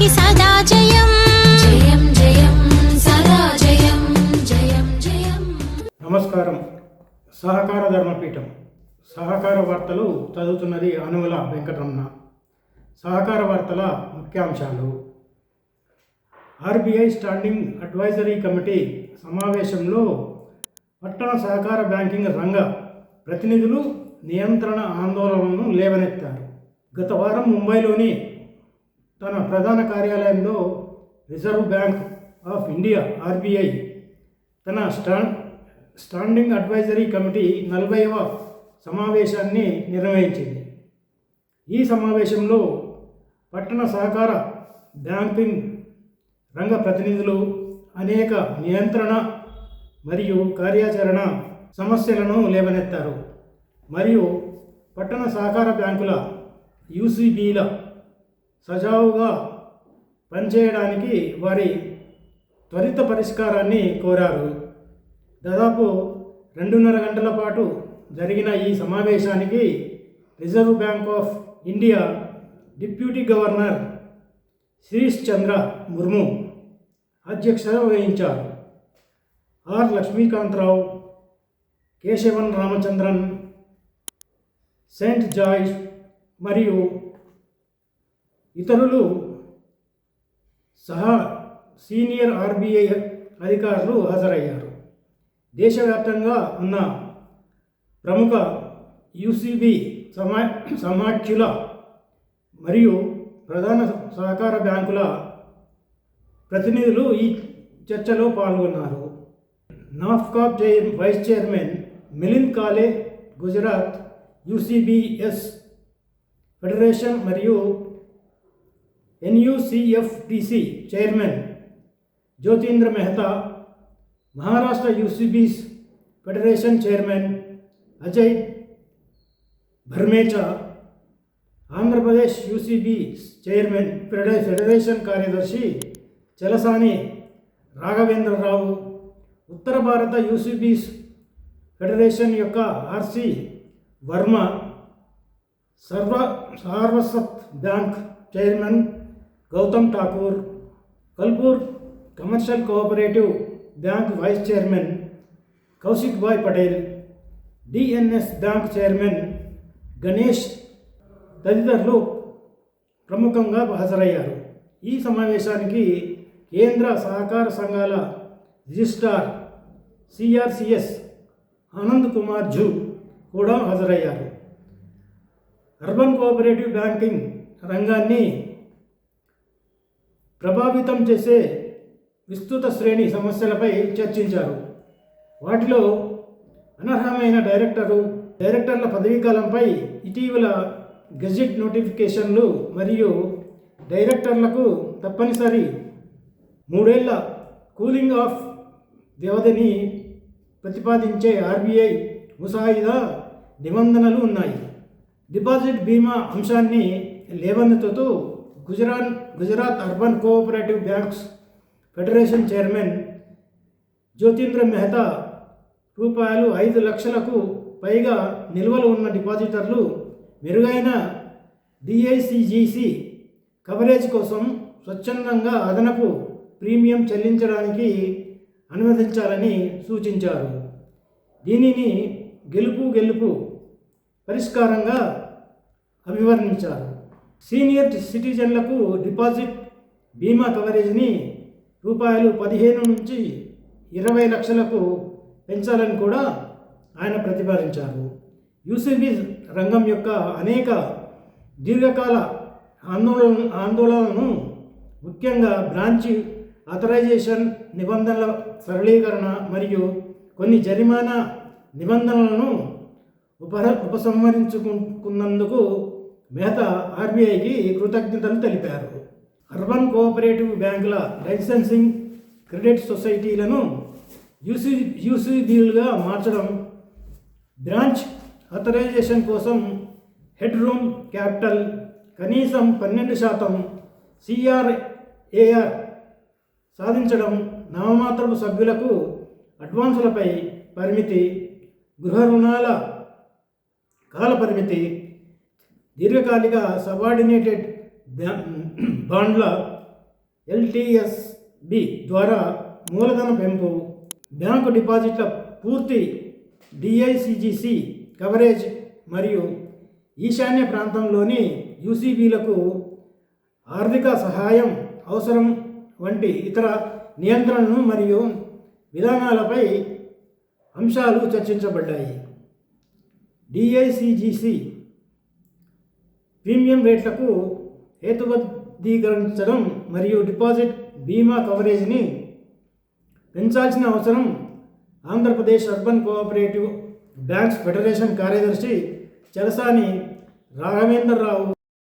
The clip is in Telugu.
మనకి సదా జయం. జయం జయం సదా జయం జయం జయం. నమస్కారం. సహకార ధర్మపీఠం. సహకార వార్తలు చదువుతున్నది అనుమల వెంకటరమణ. సహకార వార్తల ముఖ్యాంశాలు. ఆర్బీఐ స్టాండింగ్ అడ్వైజరీ కమిటీ సమావేశంలో పట్టణ సహకార బ్యాంకింగ్ రంగ ప్రతినిధులు నియంత్రణ ఆందోళనను లేవనెత్తారు. గత వారం ముంబైలోని తన ప్రధాన కార్యాలయంలో Reserve Bank of India RBI తన స్టాండ్ స్టాండింగ్ అడ్వైజరీ కమిటీ నలభైవ సమావేశాన్ని నిర్వహించింది ఈ సమావేశంలో పట్టణ సహకార బ్యాంకింగ్ రంగ ప్రతినిధులు అనేక నియంత్రణ మరియు కార్యాచరణ సమస్యలను లేవనెత్తారు. మరియు పట్టణ సహకార బ్యాంకుల యూసీబీల సజావుగా పనిచేయడానికి వారి త్వరిత పరిష్కారాన్ని కోరారు. దాదాపు రెండున్నర గంటల పాటు జరిగిన ఈ సమావేశానికి Reserve Bank of India deputy governor Shirish Chandra Murmu అధ్యక్షత వహించారు. R Lakshmikanta Rao Keshavan Ramachandran saint George మరియు ఇతరులు సహా సీనియర్ ఆర్బీఐ అధికారులు హాజరయ్యారు. దేశవ్యాప్తంగా ఉన్న ప్రముఖ యూసీబీ సమా సమాఖ్యుల మరియు ప్రధాన సహకార బ్యాంకుల ప్రతినిధులు ఈ చర్చలో పాల్గొన్నారు. NAFCUB chair vice chairman Milind Kale Gujarat UCBs federation మరియు NUCFDC chairman Jyotindra Mehta Maharashtra UCBs federation chairman Ajay Bharmecha Andhra Pradesh UCB chairman ఫెడరే federation కార్యదర్శి చలసాని రాఘవేంద్రరావు ఉత్తర భారత యూసీబీస్ ఫెడరేషన్ యొక్క ఆర్సి వర్మ సర్వ Saraswat bank chairman Gautam Thakur Kalupur commercial cooperative bank vice chairman Kaushik bhai Patel DNS bank chairman Ganesh తదితరులు ప్రముఖంగా హాజరయ్యారు. ఈ సమావేశానికి కేంద్ర సహకార సంఘాల registrar CRCS Anand Kumar zoo కూడా హాజరయ్యారు. అర్బన్ కోఆపరేటివ్ బ్యాంకింగ్ రంగాన్ని ప్రభావితం చేసే విస్తృత శ్రేణి సమస్యలపై చర్చించారు. వాటిలో అనర్హమైన డైరెక్టరు డైరెక్టర్ల పదవీకాలంపై ఇటీవల గెజిట్ నోటిఫికేషన్లు మరియు డైరెక్టర్లకు తప్పనిసరి మూడేళ్ళ కూలింగ్ ఆఫ్ వ్యవధిని ప్రతిపాదించే ఆర్బీఐ ముసాయిదా నిబంధనలు ఉన్నాయి. డిపాజిట్ బీమా అంశాన్ని లేవనెత్తుతూ Gujarat Gujarat urban cooperative banks federation chairman Jyotindra Mehta రూపాయలు ఐదు లక్షలకు పైగా నిల్వలు ఉన్న డిపాజిటర్లు మెరుగైన డిఐసిజిసి కవరేజ్ కోసం స్వచ్ఛందంగా అదనపు ప్రీమియం చెల్లించడానికి అనుమతించాలని సూచించారు. దీనిని గెలుపు గెలుపు పరిష్కారంగా అభివర్ణించారు. సీనియర్ సిటిజన్లకు డిపాజిట్ బీమా కవరేజ్ని రూపాయలు పదిహేను నుంచి ఇరవై లక్షలకు పెంచాలని కూడా ఆయన ప్రతిపాదించారు. యూసీబీ రంగం యొక్క అనేక దీర్ఘకాల ఆందోళన ఆందోళనలను ముఖ్యంగా బ్రాంచ్ ఆథరైజేషన్ నిబంధనల సరళీకరణ మరియు కొన్ని జరిమానా నిబంధనలను ఉప ఉపసంహరించుకున్నందుకు మేత ఆర్బీఐకి కృతజ్ఞతలు తెలిపారు. అర్బన్ కోఆపరేటివ్ బ్యాంకుల లైసెన్సింగ్ క్రెడిట్ సొసైటీలను యూసీ యూసీబీలుగా మార్చడం బ్రాంచ్ అథరైజేషన్ కోసం హెడ్ రూమ్ క్యాపిటల్ కనీసం పన్నెండు శాతం సిఆర్ఏఆర్ సాధించడం నామమాత్రపు సభ్యులకు అడ్వాన్సులపై పరిమితి గృహ రుణాల కాల పరిమితి దీర్ఘకాలిక సబార్డినేటెడ్ బ్యా- బాండ్ల ఎల్టీఎస్బి ద్వారా మూలధన పెంపు బ్యాంకు డిపాజిట్ల పూర్తి డిఐసిజిసి కవరేజ్ మరియు ఈశాన్య ప్రాంతంలోని యూసీబీలకు ఆర్థిక సహాయం అవసరం వంటి ఇతర నియంత్రణలు మరియు విధానాలపై అంశాలు చర్చించబడ్డాయి. డిఐసిజిసి ప్రీమియం రేట్లకు హేతుబద్ధీకరించడం మరియు డిపాజిట్ బీమా కవరేజ్ని పెంచాల్సిన అవసరం. Andhra Pradesh urban cooperative banks federation కార్యదర్శి చలసాని రాఘవేంద్రరావు